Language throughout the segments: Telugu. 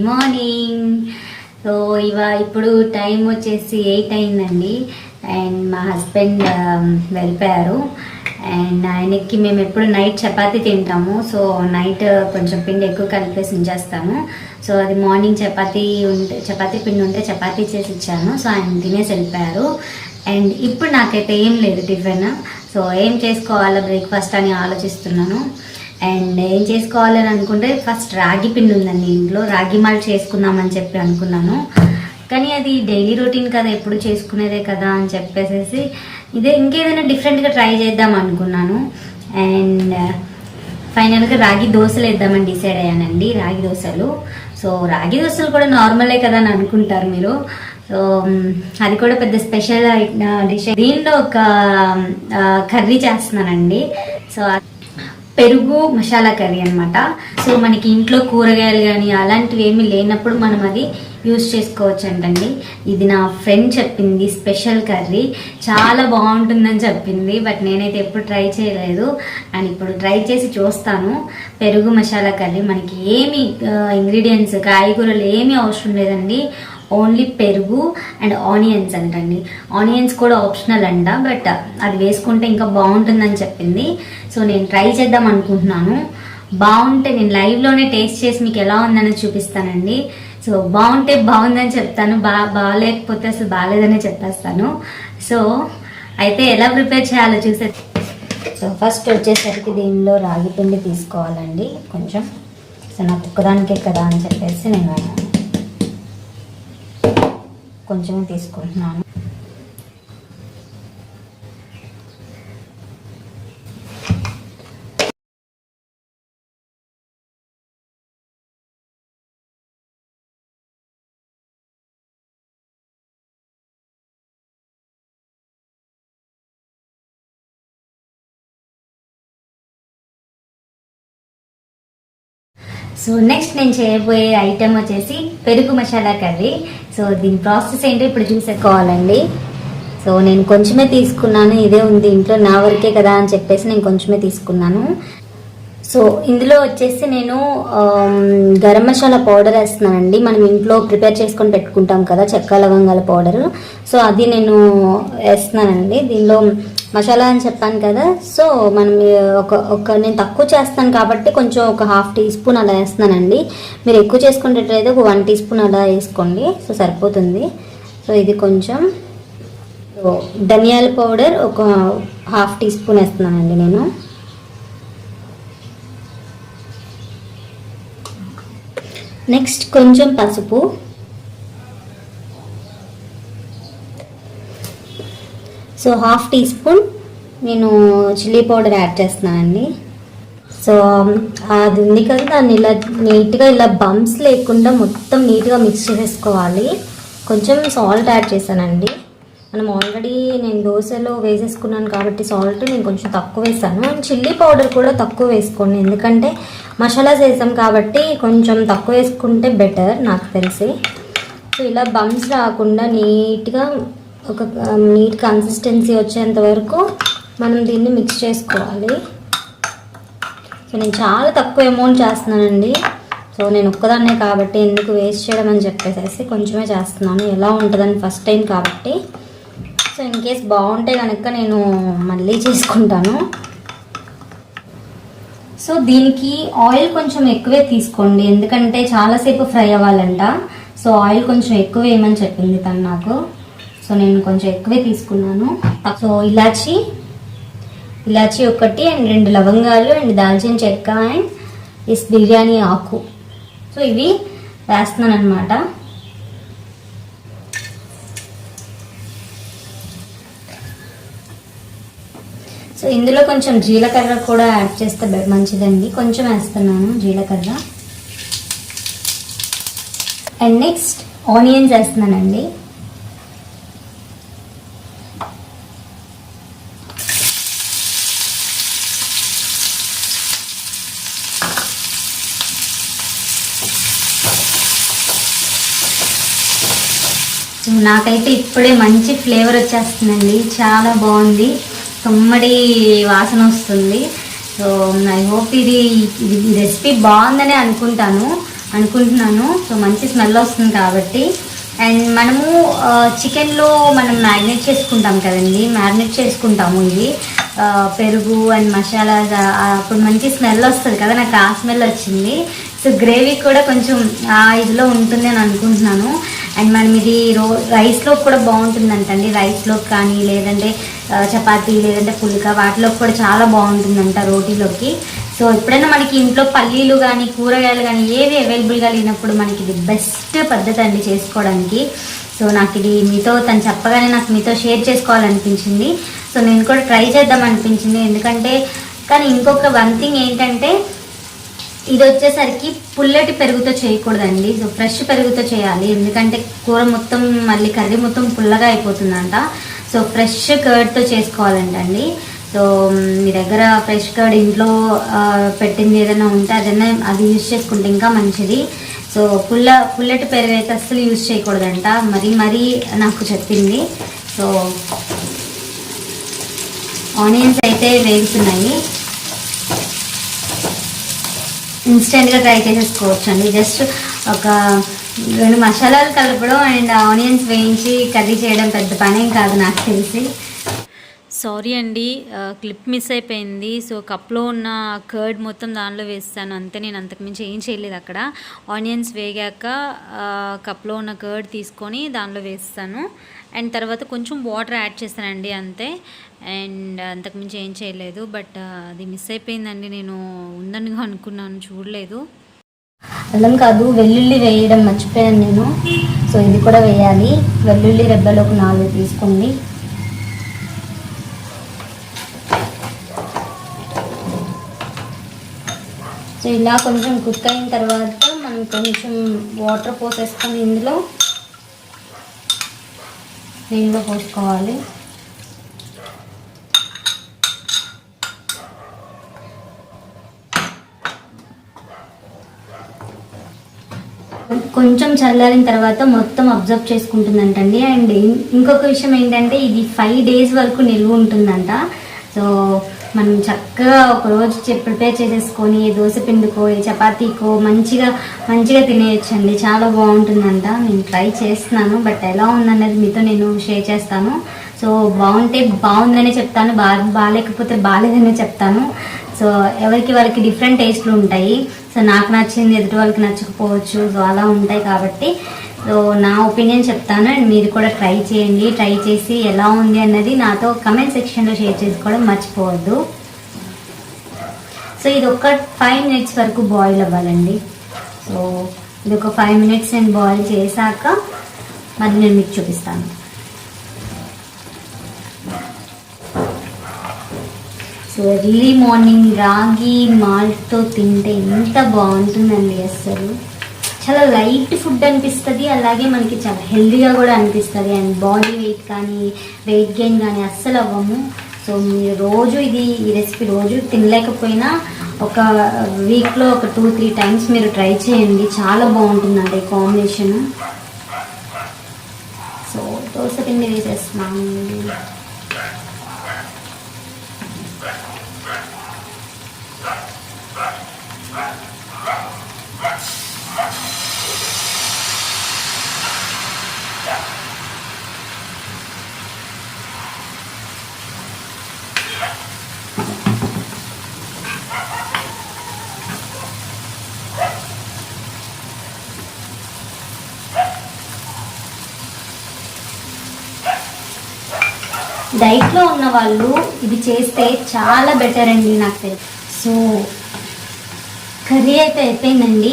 గుడ్ మార్నింగ్ సో ఇవా ఇప్పుడు టైం వచ్చేసి ఎయిట్ అయిందండి. అండ్ మా హస్బెండ్ um, వెళ్ళిపోయారు. అండ్ ఆయనకి మేము ఎప్పుడు నైట్ చపాతీ తింటాము. సో నైట్ కొంచెం పిండి ఎక్కువ కలిపేసి ఉంచేస్తాము. సో అది మార్నింగ్ చపాతీ ఉంటే చపాతీ పిండి ఉంటే చపాతీ చేసి ఇచ్చాను. సో ఆయన తినేసి వెళ్ళిపోయారు. అండ్ ఇప్పుడు నాకైతే ఏం లేదు టిఫిన్. సో ఏం చేసుకోవాలో బ్రేక్ఫాస్ట్ అని ఆలోచిస్తున్నాను. అండ్ ఏం చేసుకోవాలని అనుకుంటే ఫస్ట్ రాగి పిండి ఉందండి ఇంట్లో. రాగి మాల్ చేసుకుందామని చెప్పి అనుకున్నాను. కానీ అది డైలీ రొటీన్ కదా ఎప్పుడు చేసుకునేదే కదా అని చెప్పేసేసి ఇదే ఇంకేదైనా డిఫరెంట్గా ట్రై చేద్దాం అనుకున్నాను. అండ్ ఫైనల్గా రాగి దోశలు వేద్దామని డిసైడ్ అయ్యానండి రాగి దోశలు. సో రాగి దోశలు కూడా నార్మలే కదా అని అనుకుంటారు మీరు. సో అది కూడా పెద్ద స్పెషల్ డిష్. దీనిలో ఒక కర్రీ చేస్తున్నానండి. సో పెరుగు మసాలా కర్రీ అన్నమాట. సో మనకి ఇంట్లో కూరగాయలు కానీ అలాంటివి ఏమీ లేనప్పుడు మనం అది యూస్ చేసుకోవచ్చు అంటండి ఇది నా ఫ్రెండ్ చెప్పింది స్పెషల్ కర్రీ. చాలా బాగుంటుందని చెప్పింది బట్ నేనైతే ఎప్పుడు ట్రై చేయలేదు. అండ్ ఇప్పుడు ట్రై చేసి చూస్తాను. పెరుగు మసాలా కర్రీ మనకి ఏమి ఇంగ్రీడియంట్స్ కాయగూరలు ఏమీ అవసరం లేదండి. ఓన్లీ పెరుగు అండ్ ఆనియన్స్ అంటండి. ఆనియన్స్ కూడా ఆప్షనల్ అంట బట్ అది వేసుకుంటే ఇంకా బాగుంటుందని చెప్పింది. సో నేను ట్రై చేద్దాం అనుకుంటున్నాను. బాగుంటే నేను లైవ్లోనే టేస్ట్ చేసి మీకు ఎలా ఉందని చూపిస్తానండి. సో బాగుంటే బాగుందని చెప్తాను బా బాగాలేకపోతే అసలు బాగాలేదనే చెప్పేస్తాను. సో అయితే ఎలా ప్రిపేర్ చేయాలో చూసే సో ఫస్ట్ వచ్చేసరికి దీనిలో రాగి పిండి తీసుకోవాలండి కొంచెం. సో నాకు ఒక్కదానికే కదా అని చెప్పేసి నేను కొంచెం తీసుకుంటున్నాను. సో నెక్స్ట్ నేను చేయబోయే ఐటెం వచ్చేసి పెరుగు మసాలా కర్రీ. సో దీని ప్రాసెస్ ఏంటో ఇప్పుడు చూసేసుకోవాలండి సో నేను కొంచెమే తీసుకున్నాను ఇదే ఉంది ఇంట్లో నా వరకే కదా అని చెప్పేసి నేను కొంచెమే తీసుకున్నాను. సో ఇందులో వచ్చేసి నేను గరం మసాలా పౌడర్ వేస్తున్నానండి. మనం ఇంట్లో ప్రిపేర్ చేసుకొని పెట్టుకుంటాం కదా చెక్క లవంగాల పౌడర్. సో అది నేను వేస్తున్నానండి. దీనిలో మసాలా అని చెప్పాను కదా సో మనం ఒక ఒక నేను తక్కువ చేస్తాను కాబట్టి కొంచెం ఒక హాఫ్ టీ స్పూన్ అలా వేస్తున్నానండి. మీరు ఎక్కువ చేసుకునేటట్లయితే ఒక వన్ టీ స్పూన్ అలా వేసుకోండి. సో సరిపోతుంది. సో ఇది కొంచెం. ధనియాల పౌడర్ ఒక హాఫ్ టీ స్పూన్ వేస్తున్నానండి నేను. నెక్స్ట్ కొంచెం పసుపు. సో హాఫ్ టీ స్పూన్ నేను చిల్లీ పౌడర్ యాడ్ చేస్తున్నానండి సో అది ఉంది కదా దాన్ని ఇలా నీట్గా ఇలా బంప్స్ లేకుండా మొత్తం నీట్గా మిక్స్ చేసేసుకోవాలి. కొంచెం సాల్ట్ యాడ్ చేశానండి. మనం ఆల్రెడీ నేను దోశలో వేసేసుకున్నాను కాబట్టి సాల్ట్ నేను కొంచెం తక్కువ వేసాను. అండ్ చిల్లీ పౌడర్ కూడా తక్కువ వేసుకోండి. ఎందుకంటే మసాలాస్ వేసాం కాబట్టి కొంచెం తక్కువ వేసుకుంటే బెటర్ నాకు తెలిసి. సో ఇలా బంప్స్ రాకుండా నీట్గా ఒక um, నీట్ కన్సిస్టెన్సీ వచ్చేంత వరకు మనం దీన్ని మిక్స్ చేసుకోవాలి. సో నేను చాలా తక్కువ అమౌంట్ చేస్తున్నానండి. సో నేను ఒక్కదాన్నే కాబట్టి ఎందుకు వేస్ట్ చేయడం అని చెప్పేసి కొంచెమే చేస్తున్నాను. ఎలా ఉంటుందని ఫస్ట్ టైం కాబట్టి. సో ఇన్ కేస్ బాగుంటే కనుక నేను మళ్ళీ చేసుకుంటాను. సో దీనికి ఆయిల్ కొంచెం ఎక్కువే తీసుకోండి. ఎందుకంటే చాలాసేపు ఫ్రై అవ్వాలంట. సో ఆయిల్ కొంచెం ఎక్కువ వేయమని చెప్పింది తను నాకు. సో నేను కొంచెం ఎక్కువే తీసుకున్నాను. సో ఇలాచి ఇలాచి ఒకటి అండ్ రెండు లవంగాలు అండ్ దాల్చిన చెక్క అండ్ ఇస్ బిర్యానీ ఆకు. సో ఇవి వేస్తున్నాను అనమాట సో ఇందులో కొంచెం జీలకర్ర కూడా యాడ్ చేస్తే మంచిదండి. కొంచెం వేస్తున్నాను జీలకర్ర. అండ్ నెక్స్ట్ ఆనియన్స్ వేస్తున్నానండి. నాకైతే ఇప్పుడే మంచి ఫ్లేవర్ వచ్చేస్తుందండి. చాలా బాగుంది. కమ్మడి వాసన వస్తుంది. సో ఐ హోప్ ఇది రెసిపీ బాగుందని అనుకుంటాను అనుకుంటున్నాను. సో మంచి స్మెల్ వస్తుంది కాబట్టి. అండ్ మనము చికెన్లో మనం మ్యారినేట్ చేసుకుంటాం కదండి. మ్యారినేట్ చేసుకుంటాము ఇది. పెరుగు అండ్ మసాలా అప్పుడు మంచి స్మెల్ వస్తుంది కదా. నాకు ఆ స్మెల్ వచ్చింది. సో గ్రేవీ కూడా కొంచెం ఆ ఇదిలో ఉంటుంది అని అనుకుంటున్నాను. అండ్ మనం ఇది రో రైస్లో కూడా బాగుంటుందంటండి. రైస్లో కానీ లేదంటే చపాతీ లేదంటే పుల్కా వాటిలో కూడా చాలా బాగుంటుందంట రోటీలోకి. సో ఎప్పుడైనా మనకి ఇంట్లో పల్లీలు కానీ కూరగాయలు కానీ ఏవి అవైలబుల్గా లేనప్పుడు మనకి ఇది బెస్ట్ పద్ధతి అండి చేసుకోవడానికి. సో నాకు ఇది మీతో తను చెప్పగానే నాకు మీతో షేర్ చేసుకోవాలనిపించింది. సో నేను కూడా ట్రై చేద్దాం అనిపించింది. ఎందుకంటే కానీ ఇంకొక వన్ థింగ్ ఏంటంటే ఇది వచ్చేసరికి పుల్లటి పెరుగుతో చేయకూడదండి. సో ఫ్రెష్ పెరుగుతో చేయాలి. ఎందుకంటే కూర మొత్తం మళ్ళీ కర్రీ మొత్తం పుల్లగా అయిపోతుందంట. సో ఫ్రెష్ కర్డ్తో చేసుకోవాలంటండి సో మీ దగ్గర ఫ్రెష్ కర్డ్ ఇంట్లో పెట్టింది ఏదైనా ఉంటే అదైనా అది యూజ్ చేసుకుంటే ఇంకా మంచిది. సో పుల్ల పుల్లటి పెరుగు అయితే అస్సలు యూజ్ చేయకూడదంట. మరీ మరీ నాకు చెప్పింది. సో ఆనియన్స్ అయితే వేగుతున్నాయి. ఇన్స్టెంట్గా ట్రై చేసేసుకోవచ్చు అండి జస్ట్ ఒక రెండు మసాలాలు కలపడం అండ్ ఆనియన్స్ వేయించి కర్రీ చేయడం పెద్ద పనేం కాదు నాకు తెలిసి. సారీ అండి క్లిప్ మిస్ అయిపోయింది. సో కప్లో ఉన్న కర్డ్ మొత్తం దానిలో వేస్తాను. అంతే నేను అంతకుమించి ఏం చేయలేదు అక్కడ. ఆనియన్స్ వేగాక కప్లో ఉన్న కర్డ్ తీసుకొని దానిలో వేస్తాను. అండ్ తర్వాత కొంచెం వాటర్ యాడ్ చేస్తానండి అంతే. అండ్ అంతకుమించి ఏం చేయలేదు. బట్ అది మిస్ అయిపోయిందండి. నేను ఉందని అనుకున్నాను చూడలేదు. అల్లం కాదు వెల్లుల్లి వేయడం మర్చిపోయాను నేను. సో ఇది కూడా వేయాలి. వెల్లుల్లి రెబ్బలు ఒక నాలుగు తీసుకోండి. సో ఇలా కొంచెం కుక్ అయిన తర్వాత మనం కొంచెం వాటర్ పోసేసుకొని ఇందులో నీళ్ళు పోసుకోవాలి. కొంచెం చల్లారిన తర్వాత మొత్తం అబ్జర్వ్ చేసుకుంటుందంటండి. అండ్ ఇం- ఇంకొక విషయం ఏంటంటే ఇది ఫైవ్ డేస్ వరకు నిల్వ ఉంటుందంట. సో మనం చక్కగా ఒక రోజు ప్రిపేర్ చేసేసుకొని దోశ పిండికో చపాతీకో మంచిగా మంచిగా తినేయచ్చండి. చాలా బాగుంటుందంట. నేను ట్రై చేస్తున్నాను. బట్ ఎలా ఉందన్నది మీతో నేను షేర్ చేస్తాను. సో బాగుంటే బాగుందనే చెప్తాను. బా బాగాలేకపోతే బాగాలేదనే చెప్తాను. సో ఎవరికి వాళ్ళకి డిఫరెంట్ టేస్ట్లు ఉంటాయి. సో నాకు నచ్చింది ఎదుటి వాళ్ళకి నచ్చకపోవచ్చు. సో అలా ఉంటాయి కాబట్టి. సో నా ఒపీనియన్ చెప్తాను అండ్ మీరు కూడా ట్రై చేయండి. ట్రై చేసి ఎలా ఉంది అన్నది నాతో కమెంట్ సెక్షన్లో షేర్ చేసుకోవడం మర్చిపోవద్దు. సో ఇది ఒక ఫైవ్ మినిట్స్ వరకు బాయిల్ అవ్వాలండి. సో ఇది ఒక ఫైవ్ మినిట్స్ నేను బాయిల్ చేశాక మరి నేను మీకు చూపిస్తాను. ఎర్లీ మార్నింగ్ రాగి మాల్ట్తో తింటే ఎంత బాగుంటుందండి అసలు చాలా లైట్ ఫుడ్ అనిపిస్తుంది అలాగే మనకి చాలా హెల్దీగా కూడా అనిపిస్తుంది. అండ్ బాడీ వెయిట్ కానీ వెయిట్ గెయిన్ కానీ అస్సలు అవ్వము. సో మీరు రోజు ఇది ఈ రెసిపీ రోజు తినలేకపోయినా ఒక వీక్లో ఒక టూ త్రీ టైమ్స్ మీరు ట్రై చేయండి. చాలా బాగుంటుందండి ఈ కాంబినేషన్. సో దోశ పిండి వేసేస్తున్నాము డైట్లో ఉన్న వాళ్ళు ఇది చేస్తే చాలా బెటర్ అండి నాకు తెలుసు. సో కర్రీ అయితే అయిపోయిందండి.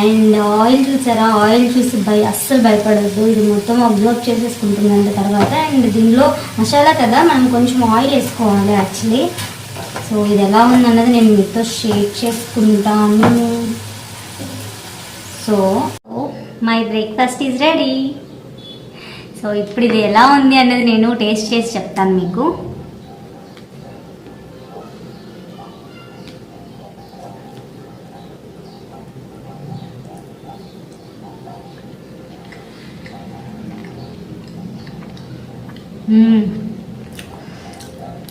అండ్ ఆయిల్ చూసారా ఆయిల్ చూసి భయ అస్సలు భయపడద్దు. ఇది మొత్తం అబ్జర్వ్ చేసేసుకుంటుందండి తర్వాత. అండ్ దీనిలో మసాలా కదా మనం కొంచెం ఆయిల్ వేసుకోవాలి యాక్చువల్లీ సో ఇది ఎలా ఉందన్నది నేను మీతో షేర్ చేసుకుంటాను. So my breakfast is ready so ఇప్పుడు ఇది ఎలా ఉంది అనేది నేను టేస్ట్ చేసి చెప్తాను మీకు.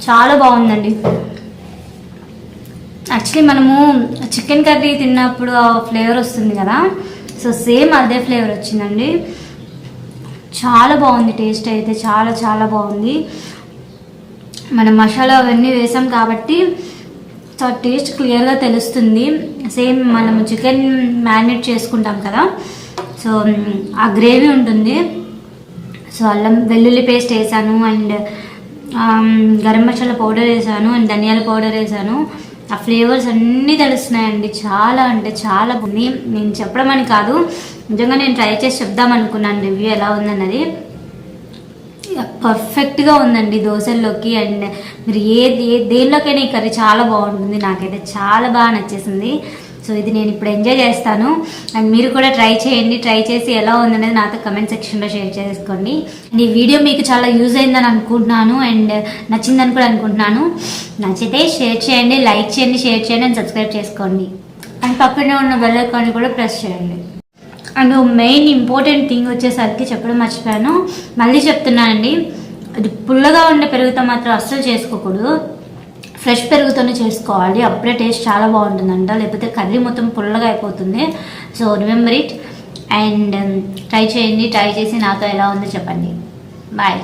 చాలా బాగుందండి. యాక్చువల్లీ మనము చికెన్ కర్రీ తిన్నప్పుడు ఆ ఫ్లేవర్ వస్తుంది కదా. సో సేమ్ అదే ఫ్లేవర్ వచ్చిందండి. చాలా బాగుంది టేస్ట్ అయితే చాలా చాలా బాగుంది. మనం మసాలా అవన్నీ వేసాం కాబట్టి సో టేస్ట్ క్లియర్గా తెలుస్తుంది. సేమ్ మనం చికెన్ మ్యారినేట్ చేసుకుంటాం కదా సో ఆ గ్రేవీ ఉంటుంది. సో అల్లం వెల్లుల్లి పేస్ట్ వేసాను అండ్ గరం మసాలా పౌడర్ వేసాను అండ్ ధనియాల పౌడర్ వేసాను. ఆ ఫ్లేవర్స్ అన్నీ తెలుస్తున్నాయండి. చాలా అంటే చాలా బాగుంది. నేను చెప్పడం అని కాదు. నిజంగా నేను ట్రై చేసి చెప్దాం అనుకున్నాను రివ్యూ ఎలా ఉందన్నది. పర్ఫెక్ట్గా ఉందండి దోశల్లోకి అండ్ మీరు ఏ దేనిలోకైనా ఈ కర్రీ చాలా బాగుంటుంది. నాకైతే చాలా బాగా నచ్చేసింది. సో ఇది నేను ఇప్పుడు ఎంజాయ్ చేస్తాను. అండ్ మీరు కూడా ట్రై చేయండి. ట్రై చేసి ఎలా ఉందనేది నాతో కమెంట్ సెక్షన్లో షేర్ చేసుకోండి. అండ్ ఈ వీడియో మీకు చాలా యూజ్ అయిందని అనుకుంటున్నాను. అండ్ నచ్చిందని కూడా అనుకుంటున్నాను. నచ్చితే షేర్ చేయండి లైక్ చేయండి షేర్ చేయండి అండ్ సబ్స్క్రైబ్ చేసుకోండి. అండ్ పక్కనే ఉన్న బెల్ ఐకాన్ కూడా ప్రెస్ చేయండి. అండ్ మెయిన్ ఇంపార్టెంట్ థింగ్ వచ్చేసరికి చెప్పడం మర్చిపోయాను. మళ్ళీ చెప్తున్నానండి అది పుల్లగా ఉండే పెరుగుతో మాత్రం అస్సలు చేసుకోకూడదు. ఫ్రెష్ పెరుగుతోనే చేసుకోవాలి. అప్పుడే టేస్ట్ చాలా బాగుంటుందంట. లేకపోతే కర్రీ మొత్తం పుల్లగా అయిపోతుంది. So remember it and um, try చేయండి. ట్రై చేసి నాతో ఎలా ఉందో చెప్పండి. బాయ్